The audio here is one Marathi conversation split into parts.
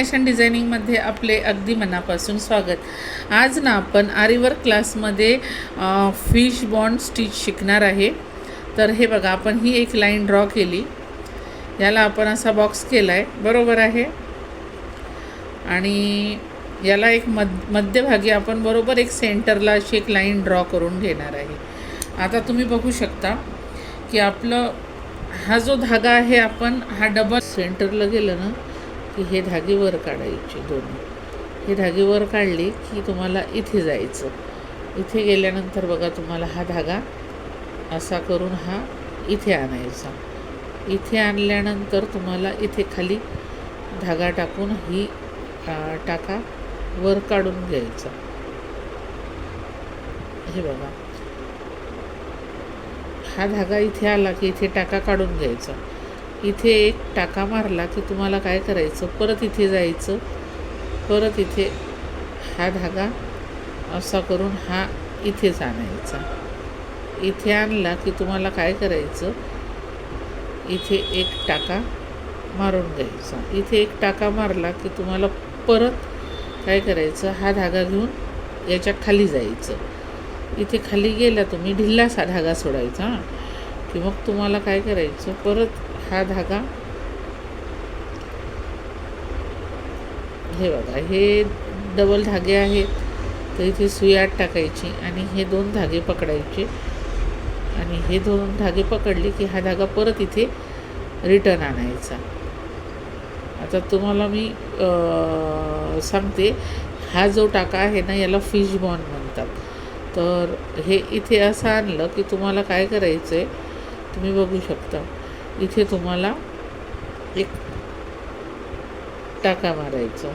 फॅशन डिझायनिंगमध्ये आपले अगदी मनापासून स्वागत. आज ना आपण आरीवर क्लासमध्ये फिश बॉन्ड स्टिच शिकणार आहे. तर हे बघा आपण ही एक लाईन ड्रॉ केली. याला आपण असा बॉक्स केला आहे बरोबर आहे? आणि याला एक मध मध्यभागी आपण बरोबर एक सेंटरला अशी एक लाईन ड्रॉ करून घेणार आहे. आता तुम्ही बघू शकता की आपलं हा जो धागा आहे आपण हा डबल सेंटरला गेलं ना की हे धागे वर काढायचे दोन्ही. हे धागे वर काढले की तुम्हाला इथे जायचं. इथे गेल्यानंतर बघा तुम्हाला हा धागा असा करून हा इथे आणायचा. इथे आणल्यानंतर तुम्हाला इथे खाली धागा टाकून ही टाका वर काढून घ्यायचा. हे बघा. हा धागा इथे आला की इथे टाका काढून घ्यायचा. इथे एक टाका मारला की तुम्हाला काय करायचं? परत इथे जायचं. परत इथे हा धागा असा करून हा इथेच आणायचा. इथे आणला की तुम्हाला काय करायचं? इथे एक टाका मारून घ्यायचा. इथे एक टाका मारला की तुम्हाला परत काय करायचं? हा धागा घेऊन याच्या खाली जायचं. इथे खाली गेला तुम्ही ढिल्लासा धागा सोडायचा. हां की मग तुम्हाला काय करायचं? परत हा धागा. हे बघा हे डबल धागे आहेत. तर इथे सुई आत टाकायची आणि हे दोन धागे पकडायचे. आणि हे दोन धागे पकडले की हा धागा परत इथे रिटर्न आणायचा. आता तुम्हाला मी सांगते हा जो टाका आहे ना याला फिश बॉन म्हणतात. तर हे इथे असं आणलं की तुम्हाला काय करायचं आहे तुम्ही बघू शकता. इथे तुम्हाला एक टाका मारायचं.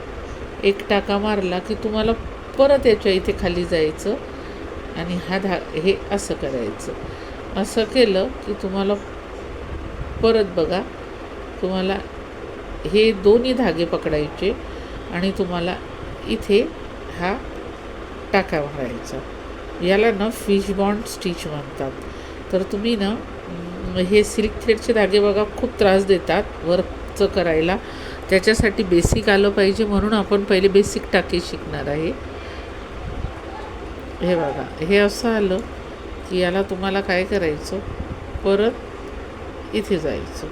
एक टाका मारला की तुम्हाला परत याच्या इथे खाली जायचं आणि हा धा हे असं करायचं. असं केलं की तुम्हाला परत बघा तुम्हाला हे दोन्ही धागे पकडायचे आणि तुम्हाला इथे हा टाका मारायचा. याला ना फिश बॉन्ड स्टिच म्हणतात. तर तुम्ही ना हे सिल्क थ्रेडचे धागे बघा खूप त्रास देतात वर्कचं करायला. त्याच्यासाठी बेसिक आलं पाहिजे म्हणून आपण पहिले बेसिक टाके शिकणार आहे. हे बघा हे असं आलं की याला तुम्हाला काय करायचं? परत इथे जायचं.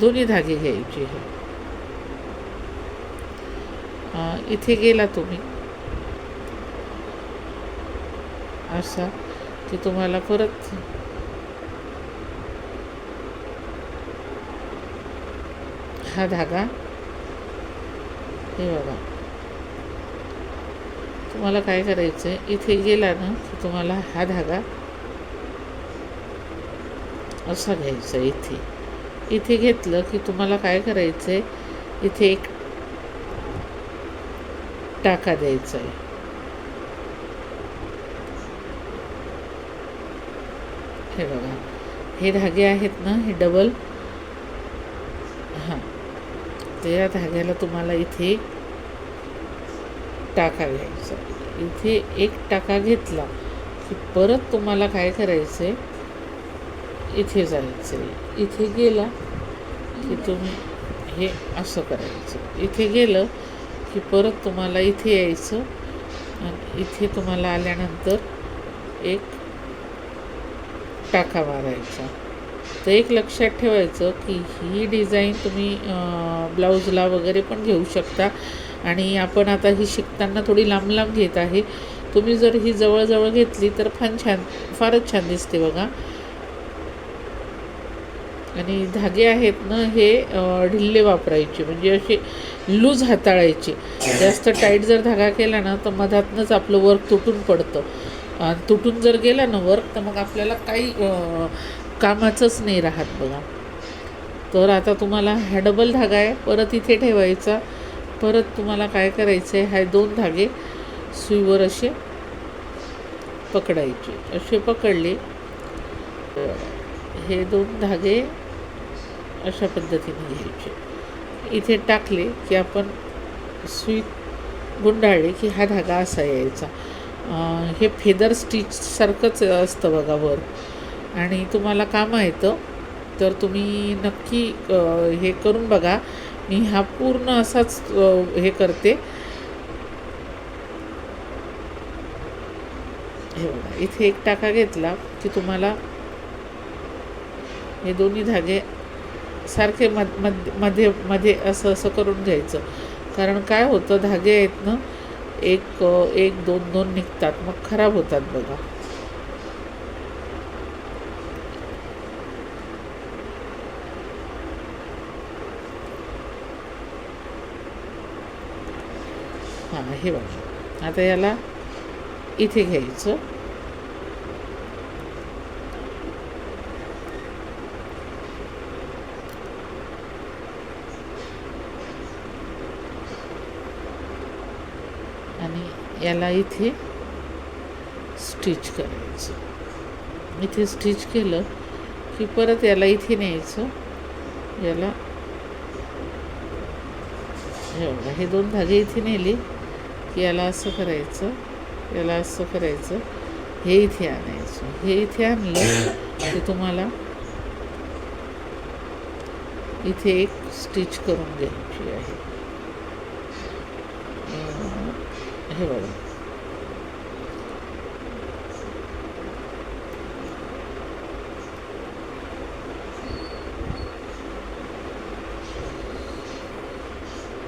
दोन्ही धागे घ्यायचे हे. इथे गेला तुम्ही. असा की तुम्हाला परत हा धागा. हे बघा. तुम्हाला काय करायचं आहे इथे गेला ना की तुम्हाला हा धागा असा घ्यायचा आहे इथे. इथे घेतलं की तुम्हाला काय करायचं आहे इथे एक टाका द्यायचा आहे हे बघा. हे धागे आहेत ना हे डबल हां. तर या धाग्याला तुम्हाला इथे टाका घ्यायचा. इथे एक टाका घेतला की परत तुम्हाला काय करायचं आहे इथे जायचं आहे इथे गेला की तुम्ही हे असं करायचं. इथे गेलं की परत तुम्हाला इथे यायचं आणि इथे तुम्हाला आल्यानंतर एक टाका मारायचा. तर एक लक्षात ठेवायचं की ही डिझाईन तुम्ही ब्लाऊजला वगैरे पण घेऊ शकता. आणि आपण आता ही शिकताना थोडी लांब लांब घेत आहे. तुम्ही जर ही जवळजवळ घेतली तर फार छान फारच छान दिसते बघा. आणि धागे आहेत ना हे ढिल्ले वापरायचे. म्हणजे असे लूज हाताळायचे. जास्त टाईट जर धागा केला ना तर मधातनंच आपलं वर्क तुटून पडतं. तुटून जर गेला ना वर्क तर मग आपल्याला काही कामाचंच नाही राहत बघा. तर आता तुम्हाला हा डबल धागा आहे. परत इथे ठेवायचा. परत तुम्हाला काय करायचं आहे हा दोन धागे सुईवर असे पकडायचे. असे पकडले. तर हे दोन धागे अशा पद्धतीने घ्यायचे. इथे टाकले की आपण सुई गुंडाळले की हा धागा असा यायचा. हे फेदर स्टिचसारखंच असतं बघा वर. आणि तुम्हाला कामं येतं तर तुम्ही नक्की हे करून बघा. मी हा पूर्ण असाच हे करते. हे बघा इथे एक टाका घेतला की तुम्हाला हे दोन्ही धागे सारखे मध मधमध्ये मध्ये असं असं करून घ्यायचं. कारण काय होतं धागे आहेत ना एक एक दोन दोन निघतात. मग खराब होतात बघा. हां हे बघा. आता याला इथे घ्यायचं. आणि याला इथे स्टिच करायचं. इथे स्टिच केलं की परत याला इथे न्यायचं. याला हे बघा हे दोन धागे इथे नेले. याला असं करायचं याला असं करायचं. हे इथे आणायचं. हे इथे आणलं ते तुम्हाला इथे एक स्टिच करून घ्यायची आहे. हे बघा.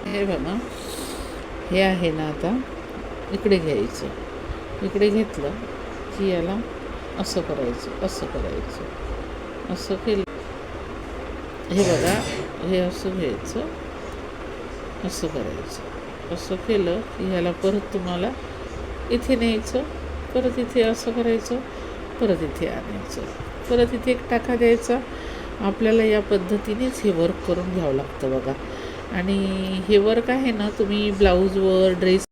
हे बघा. हे आहे ना आता इकडे घ्यायचं. इकडे घेतलं की याला असं करायचं असं करायचं. असं केलं. हे बघा हे असं घ्यायचं असं करायचं. असं केलं की ह्याला परत तुम्हाला इथे न्यायचं परत इथे असं करायचं परत इथे आणायचं. परत इथे एक टाका द्यायचा. आपल्याला या पद्धतीनेच हे वर्क करून घ्यावं लागतं बघा. आणि हे वर्क आहे ना तुम्ही ब्लाऊजवर ड्रेस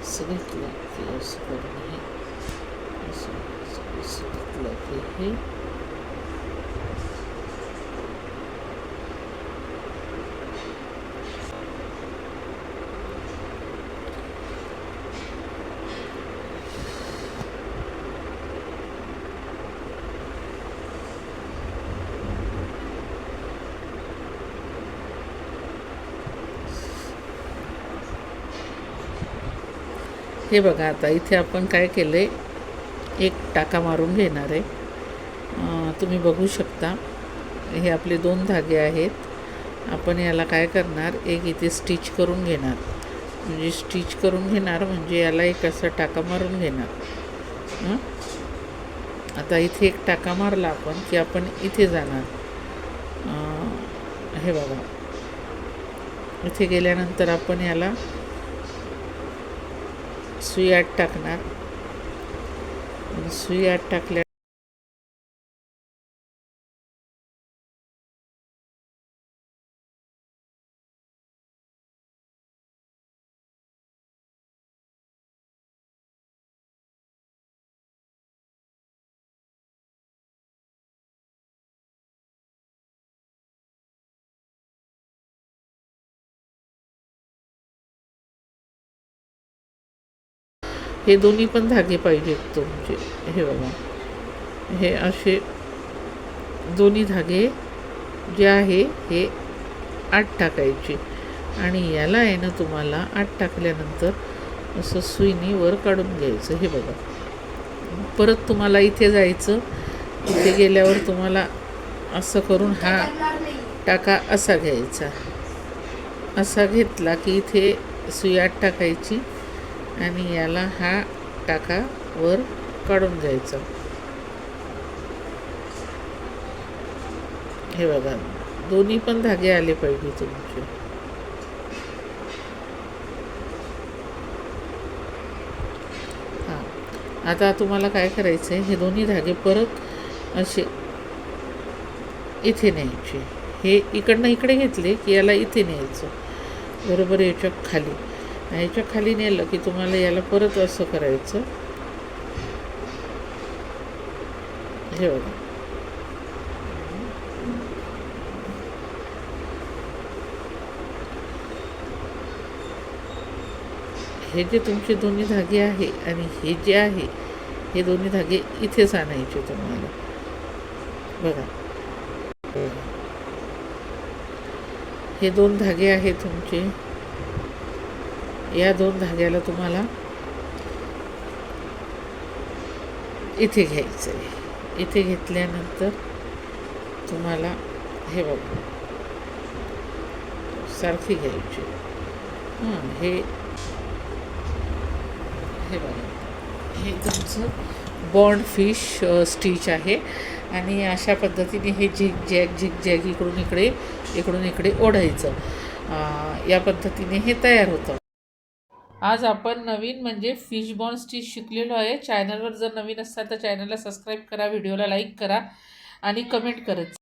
असं असं करून हे असं हे. हे बघा आता इथे आपण काय केलं आहे एक टाका मारून घेणार आहे. तुम्ही बघू शकता. हे आपले दोन धागे आहेत. आपण याला काय करणार? एक इथे स्टिच करून घेणार. म्हणजे स्टिच करून घेणार म्हणजे याला एक असा टाका मारून घेणार. आता इथे एक टाका मारला आपण की आपण इथे जाणार. हे बघा. इथे गेल्यानंतर आपण याला सुई आत टाकणार. सुई आत टाकल्या हे दोन्ही पण धागे पाहिजेत तुमचे. हे बघा. हे असे दोन्ही धागे जे आहे हे आत टाकायचे. आणि याला आहे ना तुम्हाला आत टाकल्यानंतर असं सुईनी वर काढून घ्यायचं. हे बघा. परत तुम्हाला इथे जायचं. इथे गेल्यावर तुम्हाला असं करून हा टाका असा घ्यायचा. असा घेतला की इथे सुई आत टाकायची. आणि याला हा टाका वर काढून घ्यायचा. हे बघा दोन्ही पण धागे आले पाहिजे तुमचे. हां आता तुम्हाला काय करायचं आहे हे दोन्ही धागे परत असे इथे न्यायचे. हे इकडनं इकडे घेतले की याला इथे न्यायचं. बरोबर याच्या खाली. याच्या खाली नेलं की तुम्हाला याला परत असं करायचं. हे बघा. हे जे तुमचे दोन्ही धागे आहे आणि हे जे आहे हे दोन्ही धागे इथेच आणायचे तुम्हाला. बघा. हे दोन धागे आहेत तुमचे. या दोन धाग्याला तुम्हाला इथे घ्यायचं आहे. इथे घेतल्यानंतर तुम्हाला हे बघा. सारखी घ्यायची. हां हे हे बघा. हे तुमचं बॉन्ड फिश स्टिच आहे. आणि अशा पद्धतीने हे झिग जॅग झिग जॅग इकडून इकडे इकडून इकडे ओढायचं. या पद्धतीने हे तयार होतं. आज आपण नवीन म्हणजे फिश बॉन स्टिच शिकलेलो आहे. चॅनलवर जर नवीन असाल तर चॅनलला सबस्क्राईब करा व्हिडिओला लाईक करा आणि कमेंट करत